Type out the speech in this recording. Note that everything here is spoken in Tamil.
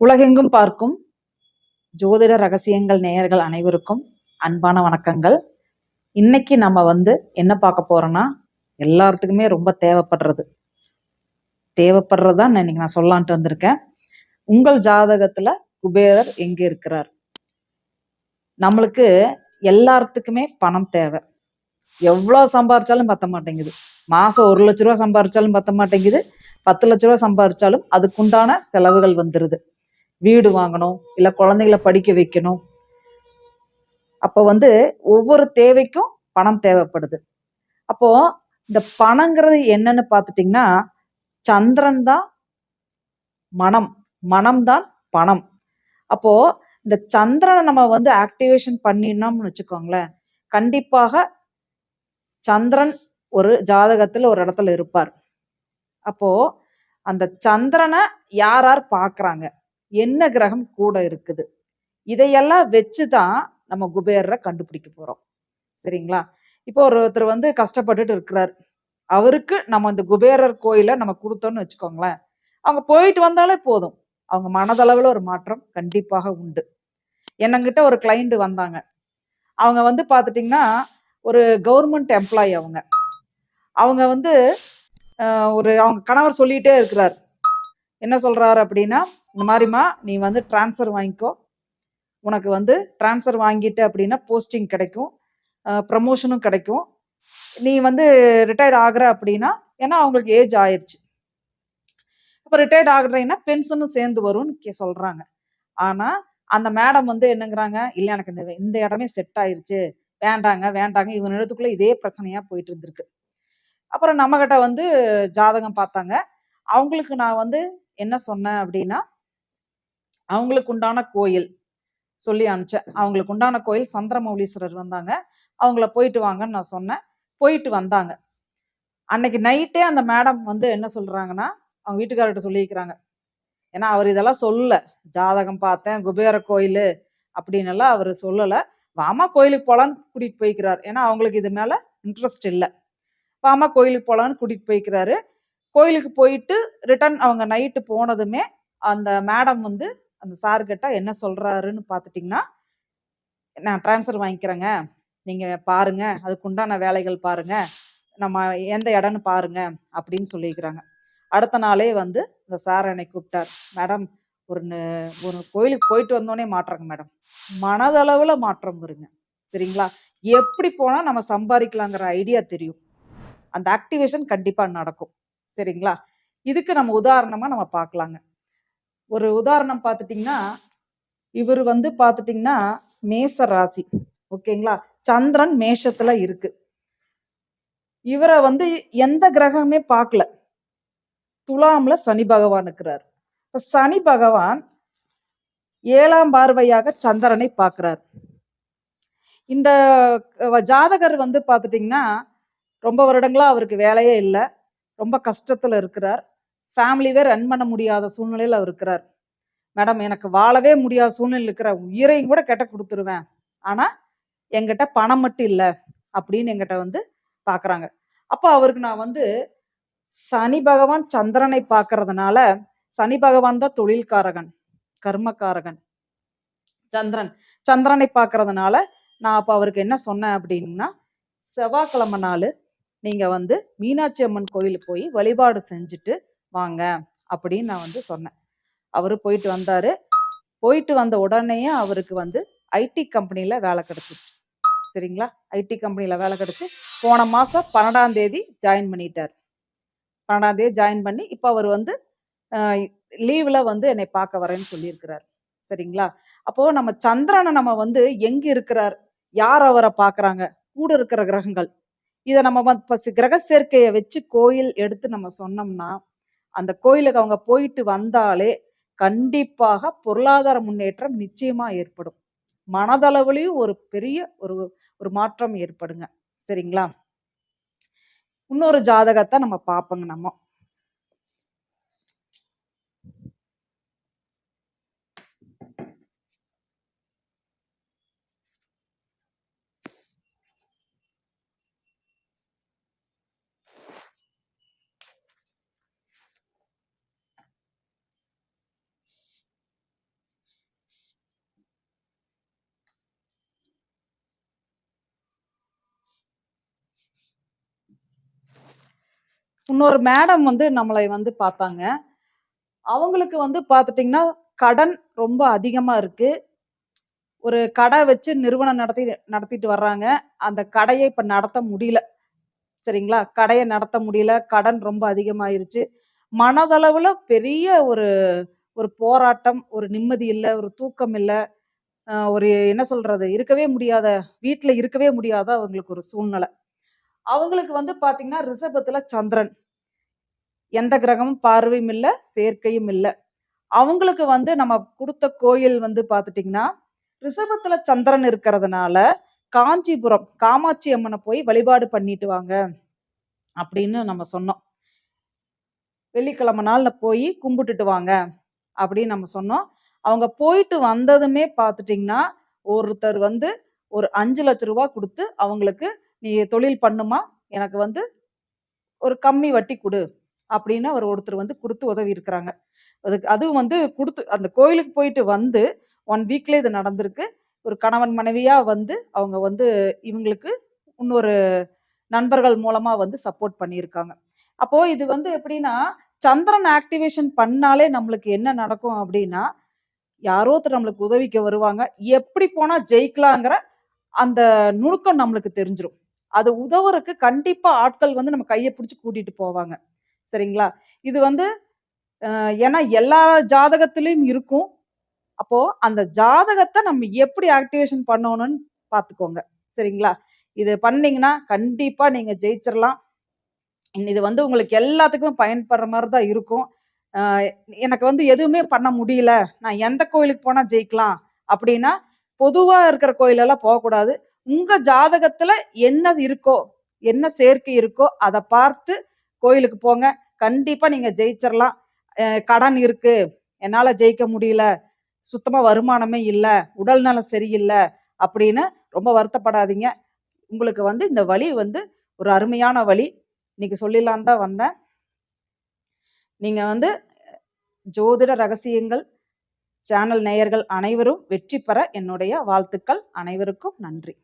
உலகெங்கும் பார்க்கும் ஜோதிட ரகசியங்கள் நேயர்கள் அனைவருக்கும் அன்பான வணக்கங்கள். இன்னைக்கு நம்ம வந்து என்ன பார்க்க போறோம்னா எல்லாத்துக்குமே ரொம்ப தேவைப்படுறது. தேவைப்படுறது தான் இன்னைக்கு நான் சொல்லலான்ட்டு வந்திருக்கேன். உங்கள் ஜாதகத்துல குபேரர் எங்க இருக்கிறார்? நம்மளுக்கு எல்லாத்துக்குமே பணம் தேவை. எவ்வளோ சம்பாரிச்சாலும் பத்த மாட்டேங்குது. மாசம் ஒரு லட்ச ரூபா சம்பாரிச்சாலும் பத்த மாட்டேங்குது. பத்து லட்ச ரூபா சம்பாரிச்சாலும் அதுக்குண்டான செலவுகள் வந்துடுது வீடு வாங்கணும் இல்லை குழந்தைங்கள படிக்க வைக்கணும். அப்போ வந்து ஒவ்வொரு தேவைக்கும் பணம் தேவைப்படுது. அப்போ இந்த பணங்கிறது என்னன்னு பார்த்துட்டிங்கன்னா சந்திரன் தான் மனம் மனம் தான் பணம். அப்போ இந்த சந்திரனை நம்ம வந்து ஆக்டிவேஷன் பண்ணினோம்னு வச்சுக்கோங்களேன். கண்டிப்பாக சந்திரன் ஒரு ஜாதகத்தில் ஒரு இடத்துல இருப்பார். அப்போ அந்த சந்திரனை யார் யார் பார்க்குறாங்க? என்ன கிரகம் கூட இருக்குது? இதையெல்லாம் வச்சு தான் நம்ம குபேரரை கண்டுபிடிக்க போகிறோம் சரிங்களா? இப்போ ஒருத்தர் வந்து கஷ்டப்பட்டுட்டு இருக்கிறார். அவருக்கு நம்ம இந்த குபேரர் கோயிலை நம்ம கொடுத்தோம்னு வச்சுக்கோங்களேன். அவங்க போயிட்டு வந்தாலே போதும். அவங்க மனதளவில் ஒரு மாற்றம் கண்டிப்பாக உண்டு. என்னங்கிட்ட ஒரு கிளைண்ட் வந்தாங்க. அவங்க வந்து பார்த்துட்டிங்கன்னா ஒரு கவர்மெண்ட் எம்ப்ளாயி அவங்க. அவங்க வந்து ஒரு அவங்க கணவர் சொல்லிகிட்டே இருக்கிறார். என்ன சொல்கிறாரு அப்படின்னா இந்த மாதிரிம்மா நீ வந்து ட்ரான்ஸ்ஃபர் வாங்கிக்கோ. உனக்கு வந்து ட்ரான்ஸ்ஃபர் வாங்கிட்டு அப்படின்னா போஸ்டிங் கிடைக்கும். ப்ரமோஷனும் கிடைக்கும். நீ வந்து ரிட்டையர்ட் ஆகுற அப்படின்னா ஏன்னா அவங்களுக்கு ஏஜ் ஆயிடுச்சு இப்போ ரிட்டையர்ட் ஆகுறீங்கன்னா பென்ஷனும் சேர்ந்து வரும்னு கே ஆனால் அந்த மேடம் வந்து என்னங்கிறாங்க? இல்லை எனக்கு இந்த இந்த இடமே செட் ஆயிடுச்சு வேண்டாங்க வேண்டாங்க. இவன் இடத்துக்குள்ளே இதே பிரச்சனையாக போயிட்டு இருந்திருக்கு. அப்புறம் நம்மகிட்ட வந்து ஜாதகம் பார்த்தாங்க. அவங்களுக்கு நான் வந்து என்ன சொன்னேன் அப்படின்னா அவங்களுக்கு உண்டான கோயில் சொல்லி அனுப்பிச்சேன் அவங்களுக்கு உண்டான கோயில் சந்திரமௌலீஸ்வரர் வந்தாங்க. அவங்கள போயிட்டு வாங்கன்னு நான் சொன்னேன். போயிட்டு வந்தாங்க. அன்னைக்கு நைட்டே அந்த மேடம் வந்து என்ன சொல்றாங்கன்னா அவங்க வீட்டுக்காரர்கிட்ட சொல்லியிருக்கிறாங்க. ஏன்னா அவர் இதெல்லாம் சொல்லல. ஜாதகம் பார்த்தேன் குபேர கோயில் அப்படின்னு எல்லாம் அவர் சொல்லலை. வாமா கோயிலுக்கு போகலான்னு கூட்டிகிட்டு போய்க்கிறார். ஏன்னா அவங்களுக்கு இது மேலே இன்ட்ரெஸ்ட் இல்லை. வாமா கோயிலுக்கு போகலான்னு கூட்டிகிட்டு போய்க்கிறாரு. கோயிலுக்கு போயிட்டு ரிட்டர்ன் அவங்க நைட்டு போனதுமே அந்த மேடம் வந்து அந்த சார்கிட்ட என்ன சொல்கிறாருன்னு பார்த்துட்டிங்கன்னா நான் ட்ரான்ஸ்ஃபர் வாங்கிக்கிறேங்க. நீங்கள் பாருங்க. அதுக்கு உண்டான வேலைகள் பாருங்க. நம்ம எந்த இடம்னு பாருங்க. அப்படின்னு சொல்லியிருக்கிறாங்க அடுத்த நாளே வந்து இந்த சார் என்னை கூப்பிட்டார். மேடம் ஒரு ஒரு கோயிலுக்கு போயிட்டு வந்தோடனே மாற்றங்க மேடம் மனதளவில் மாற்றம் வருங்க. சரிங்களா? எப்படி போனால் நம்ம சம்பாதிக்கலாங்கிற ஐடியா தெரியும். அந்த ஆக்டிவேஷன் கண்டிப்பாக நடக்கும். சரிங்களா? இதுக்கு நம்ம உதாரணமாக நம்ம பார்க்கலாங்க. ஒரு உதாரணம் பார்த்துட்டிங்கன்னா இவர் வந்து பார்த்துட்டிங்கன்னா மேச ராசி. ஓகேங்களா? சந்திரன் மேஷத்தில் இருக்கு. இவரை வந்து எந்த கிரகமே பார்க்கல. துலாம்ல சனி பகவான் இருக்கிறார். இப்போ சனி பகவான் ஏழாம் பார்வையாக சந்திரனை பார்க்குறார். இந்த ஜாதகர் வந்து பார்த்துட்டிங்கன்னா ரொம்ப வருடங்களா அவருக்கு வேலையே இல்லை. ரொம்ப கஷ்டத்தில் இருக்கிறார். ஃபேமிலிவே ரன் பண்ண முடியாத சூழ்நிலையில் அவர் இருக்கிறார். மேடம் எனக்கு வாழவே முடியாத சூழ்நிலை இருக்கிற உயிரையும் கூட கெட்ட கொடுத்துருவேன். ஆனால் எங்கிட்ட பணம் மட்டும் இல்லை அப்படின்னு எங்கிட்ட வந்து பார்க்குறாங்க அப்போ அவருக்கு நான் வந்து சனி பகவான் சந்திரனை பார்க்கறதுனால சனி பகவான் தான் தொழில்காரகன் கர்மக்காரகன் சந்திரன். சந்திரனை பார்க்கறதுனால நான் அப்போ அவருக்கு என்ன சொன்னேன் அப்படின்னா செவ்வாய்க்கிழமை நாள் நீங்கள் வந்து மீனாட்சி அம்மன் கோயிலுக்கு போய் வழிபாடு செஞ்சுட்டு வாங்க அப்படின்னு நான் வந்து சொன்னேன். அவர் போயிட்டு வந்தார். போயிட்டு வந்த உடனேயே அவருக்கு வந்து ஐடி கம்பெனியில் வேலை கிடச்சிச்சு. சரிங்களா? ஐடி கம்பெனியில் வேலை கிடச்சி போன மாதம் பன்னெண்டாம் தேதி ஜாயின் பண்ணிட்டார். பன்னெண்டாம் தேதி ஜாயின் பண்ணி இப்போ அவர் வந்து லீவில் வந்து என்னை பார்க்க வரேன்னு சொல்லியிருக்கிறார். சரிங்களா? அப்போது நம்ம சந்திரனை நம்ம வந்து எங்கே இருக்கிறார்? யார் அவரை பார்க்குறாங்க? கூட இருக்கிற கிரகங்கள். இதை நம்ம வந்து இப்போ கிரக சேர்க்கையை வச்சு கோயில் எடுத்து நம்ம சொன்னோம்னா அந்த கோயிலுக்கு அவங்க போயிட்டு வந்தாலே கண்டிப்பாக பொருளாதார முன்னேற்றம் நிச்சயமா ஏற்படும். மனதளவுலையும் ஒரு பெரிய ஒரு ஒரு மாற்றம் ஏற்படுங்க. சரிங்களா? இன்னொரு ஜாதகத்தை நம்ம பார்ப்போங்க நம்ம. இன்னொரு மேடம் வந்து நம்மளை வந்து பார்த்தாங்க. அவங்களுக்கு வந்து பார்த்துட்டிங்கன்னா கடன் ரொம்ப அதிகமாக இருக்குது ஒரு கடை வச்சு நிறுவனம் நடத்தி நடத்திட்டு வர்றாங்க. அந்த கடையை இப்போ நடத்த முடியல. சரிங்களா? கடையை நடத்த முடியல. கடன் ரொம்ப அதிகமாயிருச்சு. மனதளவில் பெரிய ஒரு ஒரு போராட்டம் ஒரு நிம்மதி இல்லை ஒரு தூக்கம் இல்லை. ஒரு என்ன சொல்கிறது இருக்கவே முடியாத வீட்டில் இருக்கவே முடியாத அவங்களுக்கு ஒரு சூழ்நிலை. அவங்களுக்கு வந்து பார்த்தீங்கன்னா ரிஷபத்தில் சந்திரன். எந்த கிரகமும் பார்வையும் இல்லை சேர்க்கையும் இல்லை. அவங்களுக்கு வந்து நம்ம கொடுத்த கோயில் வந்து பார்த்துட்டிங்கன்னா ரிஷபத்தில் சந்திரன் இருக்கிறதுனால காஞ்சிபுரம் காமாட்சி அம்மனை போய் வழிபாடு பண்ணிட்டு வாங்க அப்படின்னு நம்ம சொன்னோம். வெள்ளிக்கிழமை நாள்ல போய் கும்பிட்டுட்டு வாங்க அப்படின்னு நம்ம சொன்னோம். அவங்க போயிட்டு வந்ததுமே பார்த்துட்டிங்கன்னா ஒருத்தர் வந்து ஒரு அஞ்சு லட்ச ரூபா கொடுத்து அவங்களுக்கு நீ தொழில் பண்ணுமா? எனக்கு வந்து ஒரு கம்மி வட்டி கொடு அப்படின்னு அவர் ஒருத்தர் வந்து கொடுத்து உதவி இருக்கிறாங்க. அதுக்கு அதுவும் வந்து கொடுத்து அந்த கோயிலுக்கு போயிட்டு வந்து ஒன் வீக்ல இது நடந்திருக்கு. ஒரு கணவன் மனைவியாக வந்து அவங்க வந்து இவங்களுக்கு இன்னொரு நண்பர்கள் மூலமாக வந்து சப்போர்ட் பண்ணியிருக்காங்க. அப்போது இது வந்து எப்படின்னா சந்திரன் ஆக்டிவேஷன் பண்ணாலே நம்மளுக்கு என்ன நடக்கும் அப்படின்னா யாரோ ஒருத்தர் நம்மளுக்கு உதவிக்க வருவாங்க. எப்படி போனால் ஜெயிக்கலாங்கிற அந்த நுணுக்கம் நம்மளுக்கு தெரிஞ்சிடும் அது உதவுறதுக்கு கண்டிப்பா ஆட்கள் வந்து நம்ம கையை பிடிச்சி கூட்டிட்டு போவாங்க. சரிங்களா? இது வந்து ஏன்னா எல்லா ஜாதகத்திலையும் இருக்கும். அப்போ அந்த ஜாதகத்தை நம்ம எப்படி ஆக்டிவேஷன் பண்ணணும்னு பார்த்துக்கோங்க. சரிங்களா? இது பண்ணீங்கன்னா கண்டிப்பா நீங்க ஜெயிச்சிடலாம் இது வந்து உங்களுக்கு எல்லாத்துக்குமே பயன்படுற மாதிரி தான் இருக்கும். எனக்கு வந்து எதுவுமே பண்ண முடியல. நான் எந்த கோயிலுக்கு போனால் ஜெயிக்கலாம். அப்படின்னா பொதுவாக இருக்கிற கோயிலெல்லாம் போகக்கூடாது. உங்க ஜாதகத்துல என்ன இருக்கோ என்ன சேர்க்கை இருக்கோ அதை பார்த்து கோயிலுக்கு போங்க. கண்டிப்பா நீங்க ஜெயிச்சிடலாம் கடன் இருக்கு. என்னால ஜெயிக்க முடியல. சுத்தமா வருமானமே இல்லை. உடல் நலம் சரியில்லை அப்படின்னு ரொம்ப வருத்தப்படாதீங்க. உங்களுக்கு வந்து இந்த வழி வந்து ஒரு அருமையான வழி இன்னைக்கு சொல்லிடலான்னு தான் வந்தேன். நீங்க வந்து ஜோதிட ரகசியங்கள் சேனல் நேயர்கள் அனைவரும் வெற்றி பெற என்னுடைய வாழ்த்துக்கள் அனைவருக்கும் நன்றி.